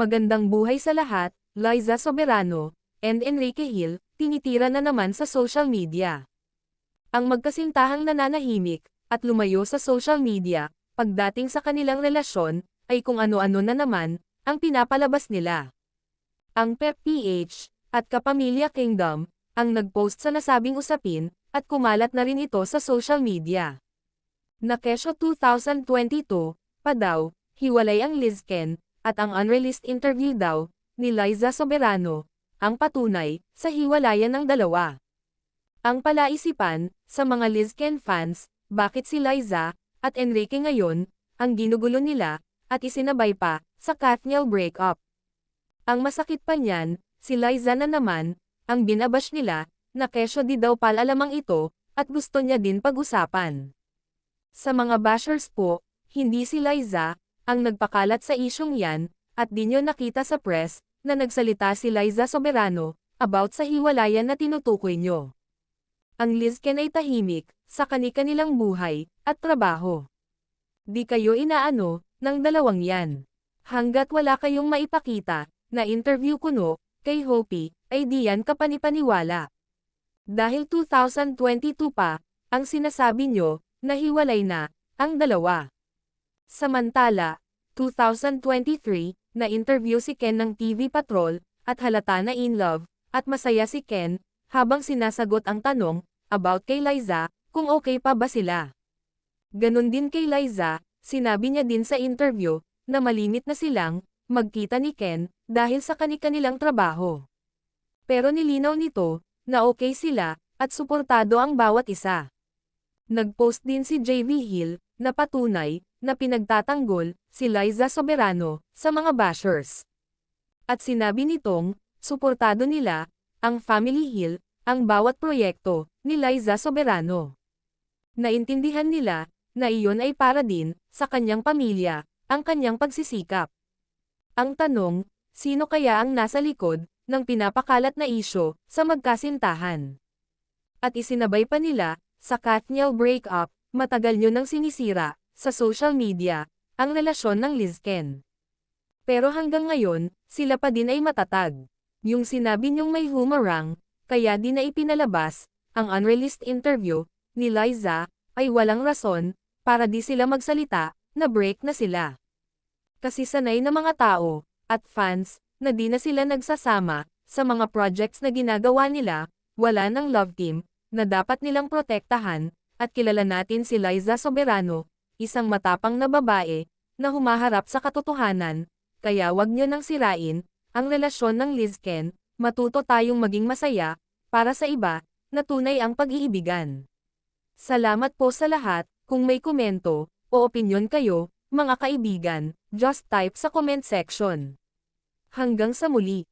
Magandang buhay sa lahat, Liza Soberano, and Enrique Hill, tinitira na naman sa social media. Ang magkasintahang nananahimik, at lumayo sa social media, pagdating sa kanilang relasyon, ay kung ano-ano na naman, ang pinapalabas nila. Ang Pep PH, at Kapamilya Kingdom, ang nagpost sa nasabing usapin, at kumalat na rin ito sa social media. Na kesyo 2022, pa daw, hiwalay ang Lizken, at ang unreleased interview daw, ni Liza Soberano, ang patunay, sa hiwalayan ng dalawa. Ang palaisipan, sa mga Lizken fans, bakit si Liza, at Enrique ngayon, ang ginugulo nila, at isinabay pa, sa Katniel breakup. Ang masakit pa niyan, si Liza na naman, ang binabash nila, na kesyo di daw palalamang ito, at gusto niya din pag-usapan. Sa mga bashers po, hindi si Liza, ang nagpakalat sa isyong yan, at di nyo nakita sa press, na nagsalita si Liza Soberano, about sa hiwalayan na tinutukoy nyo. Ang Lizken ay tahimik, sa kani-kanilang buhay, at trabaho. Di kayo inaano, ng dalawang yan. Hanggat wala kayong maipakita, na interview kuno, kay Hopi, ay di yan kapanipaniwala. Dahil 2022 pa, ang sinasabi nyo, na hiwalay na, ang dalawa. Samantala, 2023, na interview si Ken ng TV Patrol, at halata na in love, at masaya si Ken, habang sinasagot ang tanong, about kay Liza, kung okay pa ba sila. Ganon din kay Liza, sinabi niya din sa interview, na malimit na silang, magkita ni Ken, dahil sa kani-kanilang trabaho. Pero nilinaw nito, na okay sila, at suportado ang bawat isa. Nagpost din si JV Hill, na patunay, na pinagtatanggol, si Liza Soberano, sa mga bashers. At sinabi nitong, suportado nila, ang Family Hill, ang bawat proyekto, ni Liza Soberano. Naintindihan nila, na iyon ay para din, sa kanyang pamilya, ang kanyang pagsisikap. Ang tanong, sino kaya ang nasa likod, ng pinapakalat na isyo, sa magkasintahan? At isinabay pa nila, sa Katniel breakup, matagal nyo nang sinisira, sa social media, ang relasyon ng Lizken. Pero hanggang ngayon, sila pa din ay matatag. Yung sinabi niyong may humarang, kaya di na ipinalabas, ang unreleased interview, ni Liza, ay walang rason, para di sila magsalita, na break na sila. Kasi sanay na mga tao, at fans, na di na sila nagsasama, sa mga projects na ginagawa nila, wala ng love team, na dapat nilang protektahan, at kilala natin si Liza Soberano, isang matapang na babae, na humaharap sa katotohanan, kaya wag nyo nang sirain, ang relasyon ng Lizken, matuto tayong maging masaya, para sa iba, na tunay ang pag-iibigan. Salamat po sa lahat, kung may komento, o opinyon kayo, mga kaibigan, just type sa comment section. Hanggang sa muli.